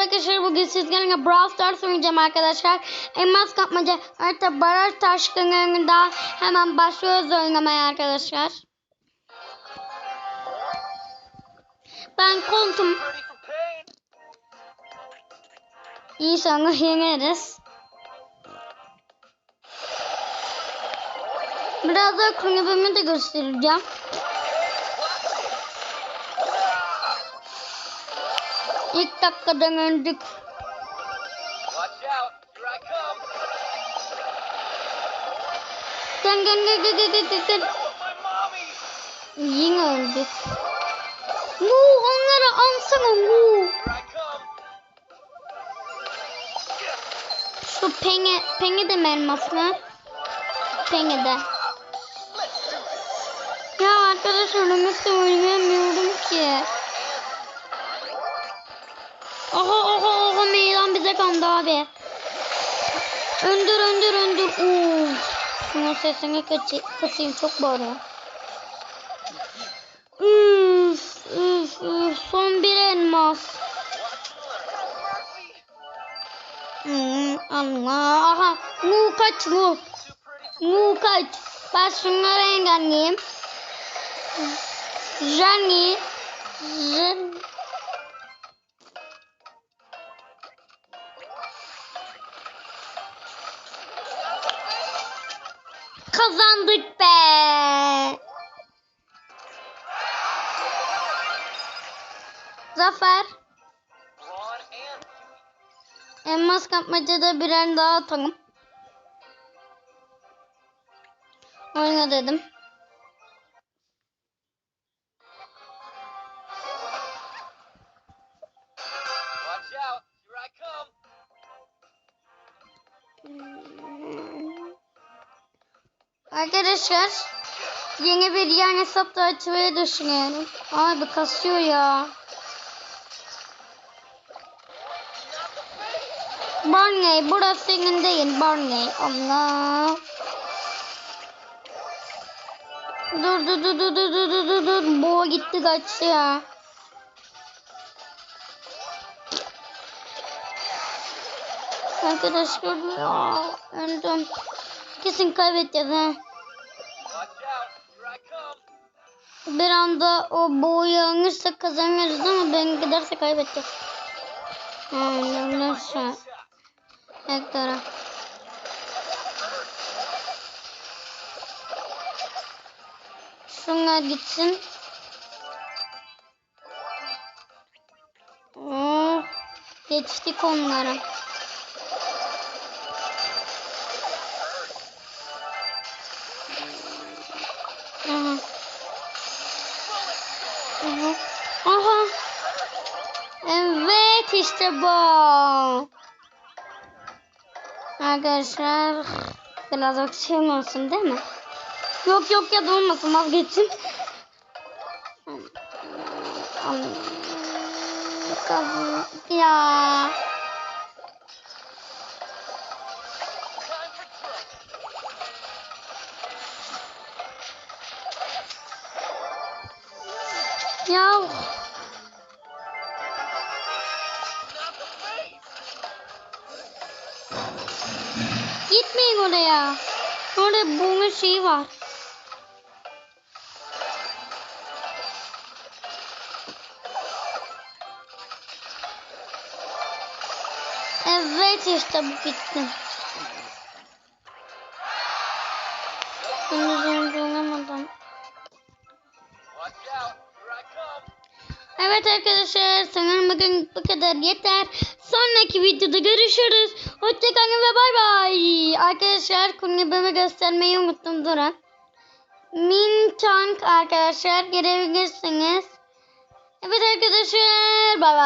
Arkadaşlar bugün sizlerle Brawl Stars oynayacağım arkadaşlar. Elmas kapmaca harita baraj taşkınlarında hemen başlıyoruz oynamaya arkadaşlar. Ben pain? İnşallah yeneriz. Biraz daha kulübümü de göstereceğim. İlk dakikadan öldük. Dön dön dön dön dön dön dön. Yine öldük. Mu onları alsana mu. Şu penge, penge de mermisi var. Penge de. Ya arkadaşlar Ömür'de oynayamıyorum ki. Oha oha oha meydan bize kandı abi. Öndür öndür öndür. Uf. Şunun sesini kaçı, kısayım çok bağırıyor. Üf, üf, üf. Son bir elmas. Hmm, Allah. Aha. Mu kaç mu. Mu kaç. Ben şunları engelleyeyim. Jenny. Jen... Kazandık be. Zafer. Elmas kapmacada birer daha atalım. Oyna dedim. Arkadaşlar yeni bir yan hesap da açmayı düşünüyorum. Abi kasıyor ya. Barney burası senin değil Barney. Allah. Dur dur dur dur dur dur dur dur. Boğa gitti kaçtı ya. Arkadaş görmüyor. Öldüm. Kesin kaybedeceğiz ha. bir anda o boğuya alınırsa kazanıyoruz ama ben giderse kaybettik. Yani neyse. Ektara. Şunlar gitsin. Oh, yetiştik onlara. Evet işte bu. Arkadaşlar biraz aksiyon olsun değil mi? Yok yok ya da olmasın vazgeçin. Ya. Ya. Gitmeyin oraya. Orada bunun şeyi var. Evet işte bu bitti. Bunu Evet arkadaşlar sanırım bugün bu kadar yeter. Sonraki videoda görüşürüz. Hoşçakalın ve bay bay. Arkadaşlar kulübümü göstermeyi unuttum durun. Min Tank arkadaşlar gelebilirsiniz. Evet arkadaşlar bay bay.